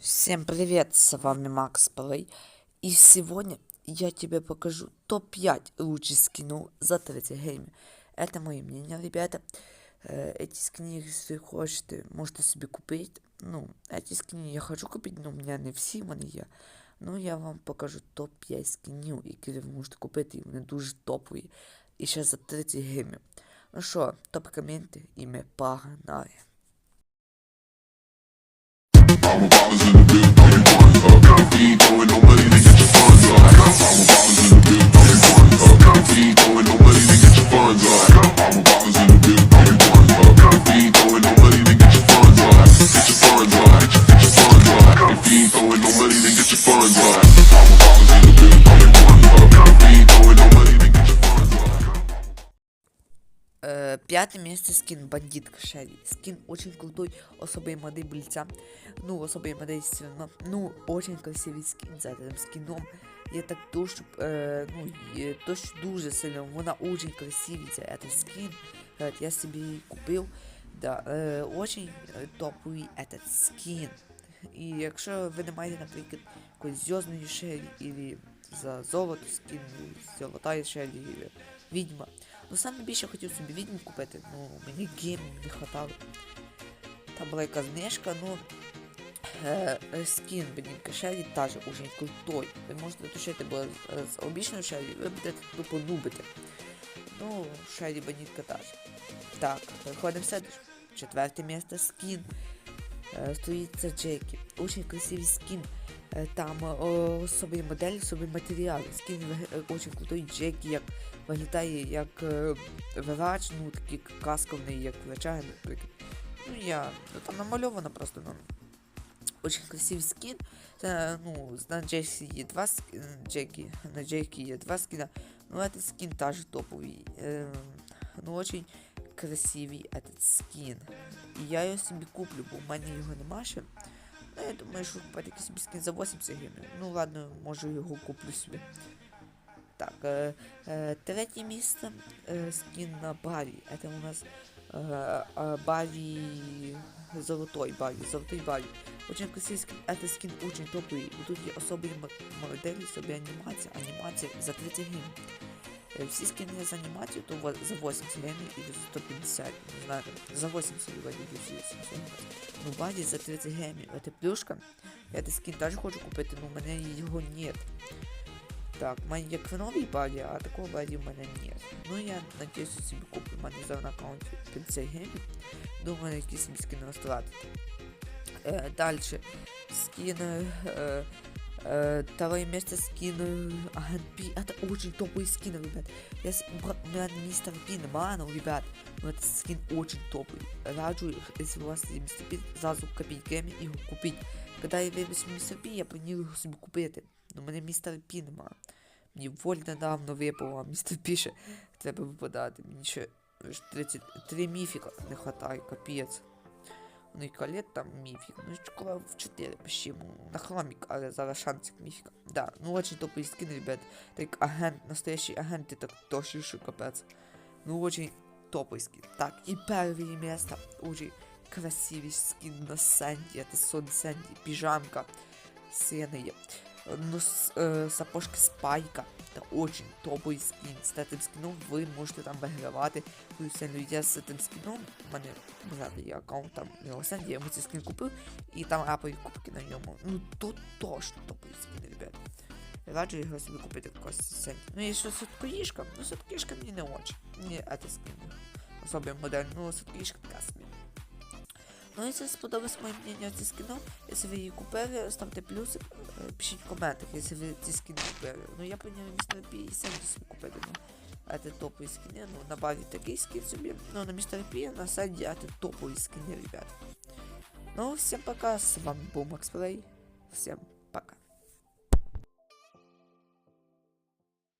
Всем привет, с вами Макс Плей. И сегодня я тебе покажу топ-5 лучших скинов за 30 геймов. Это мое мнение, ребята. Э, Эти скины, если хочете, можете себе купить. Ну, эти скины я хочу купить, но у меня не всі вони є. Ну, я вам покажу топ-5 скинів, які ви можете купити, і вони дуже топові. І ще за 30 геймів. Ну що, топ-коменти, і ми погнали. Up, got a going, no money to get your funds up. Пятое место скин бандитка Шерри. Скин очень крутой, особые моды быльца. Ну, особые моды все равно. Ну, очень красивый скин за этим скином. Я так дуже, е, ну, е, то, що дуже сильно, вона очень красивий за этот скин. Е, Я себе її купив. Да, е, очень е, топовий этот скин. І якщо ви не маєте, наприклад, якоїсь зв'язної шелі, или за золото скин, золотая шелі, или відьма. Ну саме більше хотів собі відьму купити, ну мені геймів не хватало. Там була якась знижка, ну е, е, скін Бенінка Шелі теж уже крутой. Ви можете тушити, бо з, з обічною Шелі ви будете тупо нубити. Ну, Шелі Бенітка теж. Так, переходимо все. Четверте місце скін. Е, стоїть це Джекі. Очень красивий скін. Е, Там е, особі модель, особі матеріали. Скін виг- е, очень Джекі, як виглядає як е, врач, ну такий касковний, як врача. Ну я. Ну там намальовано просто, ну. Очень красивий скін. Це, ну, на Джекі є два скіна, Джекі, на Джекі є два скіна. Ну, этот скін теж топовий. Е, ну, очень красивий этот скін. І я його собі куплю, бо в мене його нема ще Ну, я думаю, що купити якийсь собі скін за 80 гривень. Ну ладно, може його куплю собі. Так, е, е, третє місце е, скін на Барі. Це у нас е, е, Барі Золотой Барі, Золотой Барі. Очень красивый скин. Это скин очень топовый. Вот тут є особые м- модели, особые анимация. Анимация за 30 гривен. Э, Все скины за анимацию, то вот за 80 гривен или за 150, не знаю, там, за 80 вроде бы за 80. Ну, баді за 30 гривен. Это плюшка. Я этот скин теж хочу купити, но у мене його нет. Так, в мене є кленовий баді, а такого баді в мене нет. Ну, я надіюсь, що собі куплю. У мене зараз на аккаунті 50 гривень. Думаю, якісь собі скини розтратити. Э, дальше. Скин... Э, э, второе место скин э, Агент Пи. Это очень топовый скин, ребят. Я с- бра- у меня мистер Пи Ману, ребят. Но этот скин очень топовый. Раджу, если у вас есть мистер Пи, сразу копить гейми и его купить. Когда я вивез мистер Пі, я планую його собі купити. Но мене містер Пі нема. Мені воль недавно випало, а містер Пі ще треба випадати. Мені ще ж 33 міфіка не хватає, капець. Ну і калет там міфік. Ну, школа в 4 почему. На хламік, але зараз шансик міфіка. Да, ну очень топовый скин, ребят. Так агент, настоящий агент, это тоже что капец. Ну очень топовый скин. Так, и первое место. Очень красивый скин на Сэнди. Это сон Сэнди. Пижамка. Синяя. Ну, с, э, сапожки Спайка. Это очень топовый скин. С этим скином вы можете там вигравати. Ну, сильно я з цим скіном, у мене багато є аккаунт там на Сенді, я йому цей скін купив, і там апові кубки на ньому. Ну то точно топовий скін, ребят. Раджу його собі купити якось Сенді. Ну і що садкоїшка, ну садкоїшка мені не очень. Мені це скін. Особливо модель, ну садкоїшка така собі. Ну, якщо сподобалось моє мнення ці скіну, якщо ви її купили, ставте плюсик, е, пишіть в коментах, якщо ви ці скіни купили. Ну я планую містер Пі і Сенді собі купити, ну. Это топовые скины, ну, на Баре такие скин себе, но на Мистер Пи, на Санди это топовые скины, ребят. Ну, всем пока, с вами был Макс Плей, всем